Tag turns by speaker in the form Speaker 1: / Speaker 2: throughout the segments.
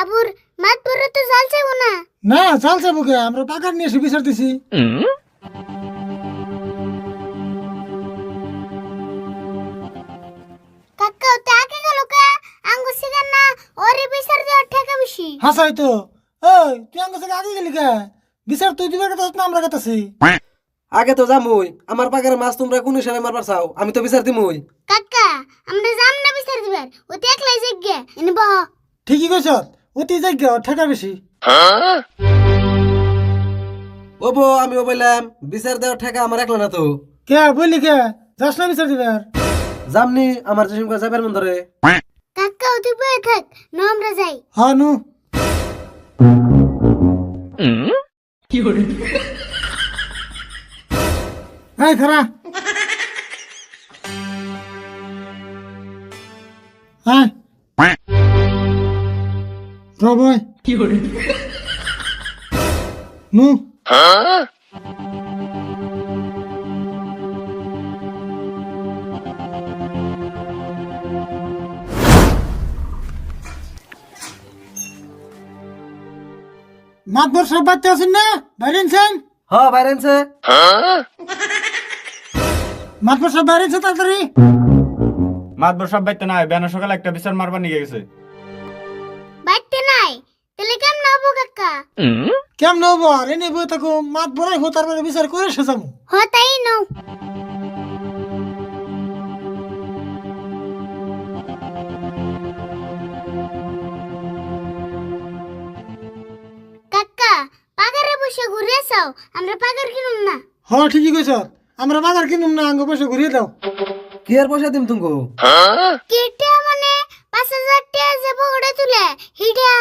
Speaker 1: আবুর মাত পরে তো চালছে না।
Speaker 2: না চালছে বুকে আমরা পাকার নিয়ে এসে বিচার দিছি।
Speaker 1: কাকা ওতে আগে গেল কা? আঙ্গু সিগার না? ওরে বিচার দেওয়ার ঠেকা বেশি।
Speaker 2: হাসাই তো। ওই তুই আমার কাছে আগে গেলি কে? বিচার তুই দিবার কথা না আমরা কাছে
Speaker 3: আগে তো যামুই। আমার পাকের মাছ তোমরা কোন হিসাবে মারবার চাও? আমি তো বিচার দিমুই।
Speaker 1: কাকা আমরা যাম না বিচার দিবার। ওতে একলাই জিজ্ঞে এনে বহ
Speaker 2: ঠিকই কইছ অতি যোগ্য ঠেকা বেশি।
Speaker 3: ও বো আমি ও বললাম বিচার দেওয়ার ঠেকা আমার একলা না তো।
Speaker 2: কে বললি কে? যাস না বিচার দিবার।
Speaker 3: জামনি আমার যে সঙ্গে যাবার মন ধরে।
Speaker 1: কাকা ওতে বয়ে থাক ন আমরা যাই।
Speaker 2: হ্যাঁ নু। এই খারা হ্যাঁ নু মাতবর সব বাচ্চা আছেন না বাইরে আছেন
Speaker 3: হ বাইরেনছে
Speaker 2: মাতবর সব বাইরে আছে তাড়াতাড়ি
Speaker 4: মাতবর সব বাইতে নাই বেনা সকালে একটা বিচার মারবার নিয়ে গেছে
Speaker 1: কেমন হব
Speaker 2: আর এনে বই থাকো মাত বড়াই হো তারপরে বিচার করে শেষামু
Speaker 1: হ তাই নও কাকা পাগারে বসে ঘুরে আসাও আমরা পাগার কিনুম না।
Speaker 2: হ ঠিকই কইছ। আমরা বাজার কিনুম না আঙ্গ পয়সা ঘুরিয়ে দাও।
Speaker 3: কি আর পয়সা দিম তুমি
Speaker 1: কেটে পাঁচ হাজার টাকা যে পকেটে তুলে হিডা।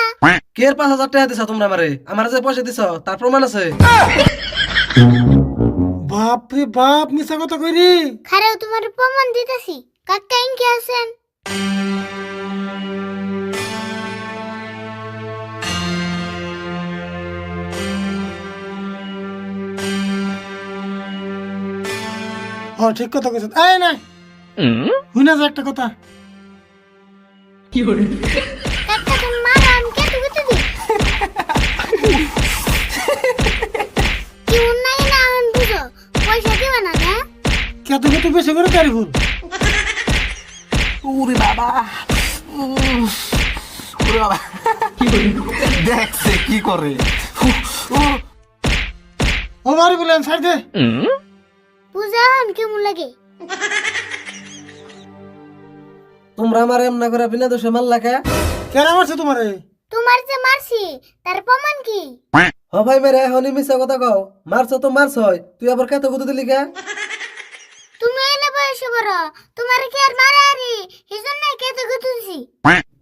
Speaker 3: কে পাঁচ হাজার টাকা দিছ তোমরা আমারে? আমার যে পয়সা দিছ তার প্রমাণ আছে।
Speaker 2: বাপ রে বাপ মিছা কথা কইরি।
Speaker 1: খারাও তোমার প্রমাণ দিতেছি। কাকা ইনকে আছেন?
Speaker 2: হ ঠিক কথা কইছ এই না হুইনা যা একটা কথা।
Speaker 1: কে তুই তুই কি উন্নয় না আন বুঝো। পয়সা দিবে না না
Speaker 2: কত কত বেশি করে তারি ভুল
Speaker 3: ওরে বাবা। ওরে বাবা। দেখছে কি করে।
Speaker 2: ও বাড়ি বলেন সাইড দে।
Speaker 1: পূজা কেমন লাগে?
Speaker 3: তোমরা আমার এমন না করে বিনা দোষে মারলা কে?
Speaker 2: কেরা মারছে তোমারে?
Speaker 1: তোমার যে মারছি তার প্রমাণ কি?
Speaker 3: হ ভাই মেরে এখনই মিছা কথা কও। মারছ তো মারছ হয় তুই আবার কত কত দিলি কে?
Speaker 1: তুমি এনে বয়সে বড় তোমার কি আর মারা আরি হিজন নাই কেতে গুতুছি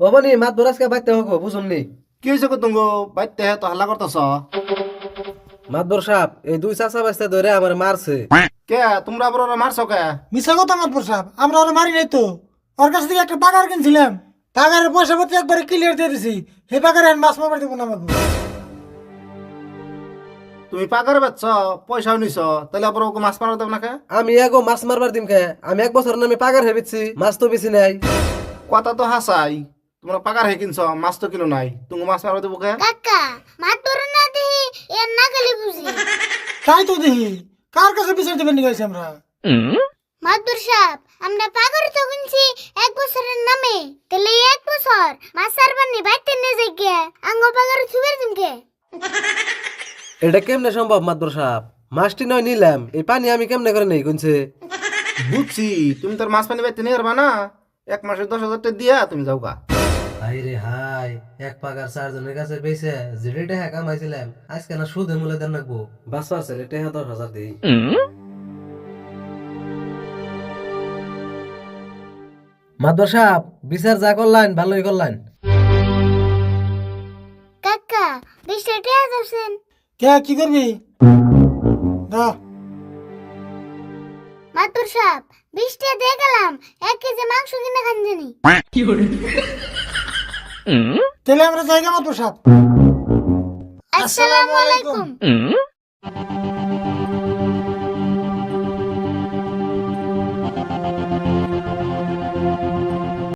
Speaker 3: বাবানি মাত বরাজকে বাইতে হোক বুঝুননি?
Speaker 4: কি হয়েছে কো তুঙ্গো বাইতে হে তো হাল্লা করতেছ।
Speaker 3: মাতবর সাপ এই দুই চাচা বাস্তে ধরে আমার মারছে।
Speaker 4: কে তোমরা আবার ওরা মারছো কে?
Speaker 2: মিছা কথা মাতবর সাহেব আমরা ওরা মারি নাই তো। ওর কাছ থেকে একটা পাগার কিনছিলাম। পাগারের পয়সা পাতি একবারে ক্লিয়ার দিয়ে দিছি। সেই পাগারে আর মাছ মারবার দিব না আমাকে
Speaker 4: তুমি পাগার বেচছ পয়সাও নিছ তাহলে আবার ওকে মাছ মারা দেব না
Speaker 3: আমি এগো মাছ মারবার দিম কে আমি এক বছর নামে পাগার হেবিছি মাছ তো বেশি নাই।
Speaker 4: কথা তো হাসাই তোমরা পাগার হে কিনছ মাছ তো কিলো নাই। তুমি মাছ মারা দেবো কে
Speaker 1: কাকা না দেহি এর না বুঝি।
Speaker 2: তাই তো দেখি কার কাছে বিচার দেবেন নিয়ে গেছি আমরা
Speaker 1: মাদুর সাহেব আমরা পাগড় তো কিনছি এক বছরের নামে। তাহলে এক বছর মাসার বানি বাইতে নে যাই আঙ্গ পাগড় ছুবের দিমকে
Speaker 3: এটা কেমনে সম্ভব মাদুর সাপ মাছটি নয় নিলাম এই পানি আমি কেমনে করে নেই কোনছে
Speaker 4: বুঝছি তুমি তোর মাছ পানি বাইতে নিয়ে পারবা না? এক মাসে দশ হাজার টাকা দিয়া তুমি যাও গা।
Speaker 3: হাই রে হাই এক পাগার চারজনের কাছে পেয়েছে যে রেটে হ্যাঁ কামাইছিলাম আজকে না সুদে মূলে দেন রাখব। বাস পারছে হ্যাঁ দশ হাজার দিই। মাতবর সাপ বিচার যা করলেন ভালোই করলেন।
Speaker 1: কাকা বিশটা টিয়া
Speaker 2: কে কি করবি? দা।
Speaker 1: মাদুর সাহেব বিশটা দিয়ে গেলাম এক কেজি মাংস কিনে খান জানি।
Speaker 2: তাহলে আমরা জায়গা মাতবর সাহেব।
Speaker 1: আসসালামু আলাইকুম।